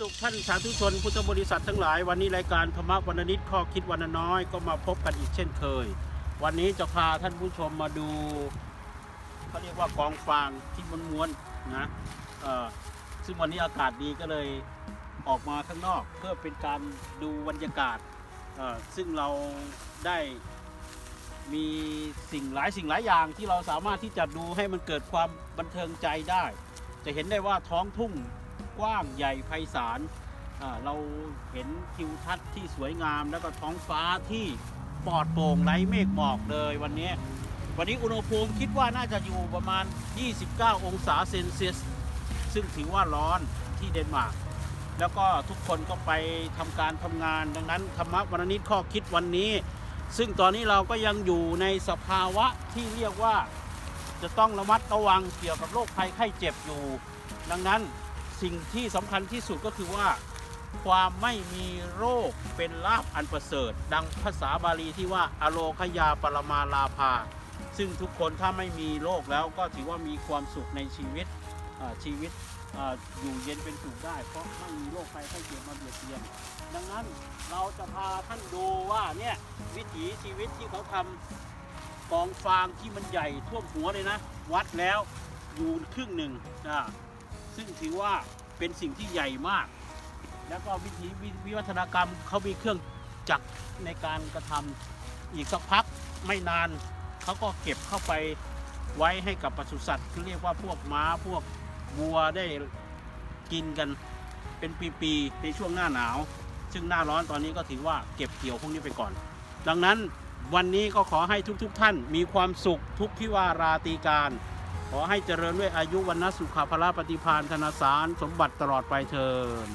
สุขท่านสาธุชนพุทธบริษัททั้งหลาย วันนี้รายการธรรมะวันนิดข้อคิดวันน้อยก็มาพบกันอีกเช่นเคย วันนี้จะพาท่านผู้ชมมาดูเขาเรียกว่ากองฟางที่ม้วนๆนะซึ่งวันนี้อากาศดีก็เลยออกมาข้างนอก เพื่อเป็นการดูบรรยากาศ ซึ่งเราได้มีสิ่งหลายสิ่งหลายอย่างที่เราสามารถที่จะดูให้มันเกิดความบันเทิงใจได้ จะเห็นได้ว่าท้องทุ่ง กว้างใหญ่ไพศาลเราเห็นทิวทัศน์ที่สวยงามแล้วก็ท้องฟ้าที่ปลอดโปร่งไร้เมฆหมอกเลยวันนี้ วันนี้อุณหภูมิคิดว่าน่าจะอยู่ประมาณ 29 องศาเซนเซียส ซึ่งถือว่าร้อนที่เดนมาร์กแล้วก็ทุกคนก็ไปทำการทำงานดังนั้นธรรมะวันนิดข้อคิดวันนี้ ซึ่งตอนนี้เราก็ยังอยู่ในสภาวะที่เรียกว่าจะต้องระมัดระวังเกี่ยวกับโรคภัยไข้เจ็บอยู่ ดังนั้น สิ่งที่สำคัญที่สุดก็คือว่า ความไม่มีโรคเป็นลาภอันประเสริฐ ดังภาษาบาลีที่ว่าอโลคยาปรมาลาภา ซึ่งทุกคนถ้าไม่มีโรคแล้วก็ถือว่ามีความสุขในชีวิตชีวิตอยู่เย็นเป็นสุขได้ เพราะไม่มีโรคภัยไข้เจ็บมาเบียดเบียน ดังนั้นเราจะพาท่านดูว่าเนี่ยวิถีชีวิตที่เขาทำกองฟางที่มันใหญ่ท่วมหัวเลยนะ วัดแล้วอยู่ครึ่งหนึ่งอ่า ซึ่งถือว่าเป็นสิ่งที่ใหญ่มาก แล้วก็วิถีวิวัฒนากรรมเขามีเครื่องจักรในการกระทำอีกสักพักไม่นานเขาก็เก็บเข้าไปไว้ให้กับปศุสัตว์ที่เรียกว่าพวกม้าพวกวัวได้กินกันเป็นปีๆในช่วงหน้าหนาว ซึ่งหน้าร้อนตอนนี้ก็ถือว่าเก็บเกี่ยวพวกนี้ไปก่อน ดังนั้นวันนี้ก็ขอให้ทุกๆทท่านมีความสุขทุกที่ว่าราตีการ ขอให้เจริญด้วยอายุวันนสุขภาระปฏิพานธนสาร สมบัติตลอดไปเทิน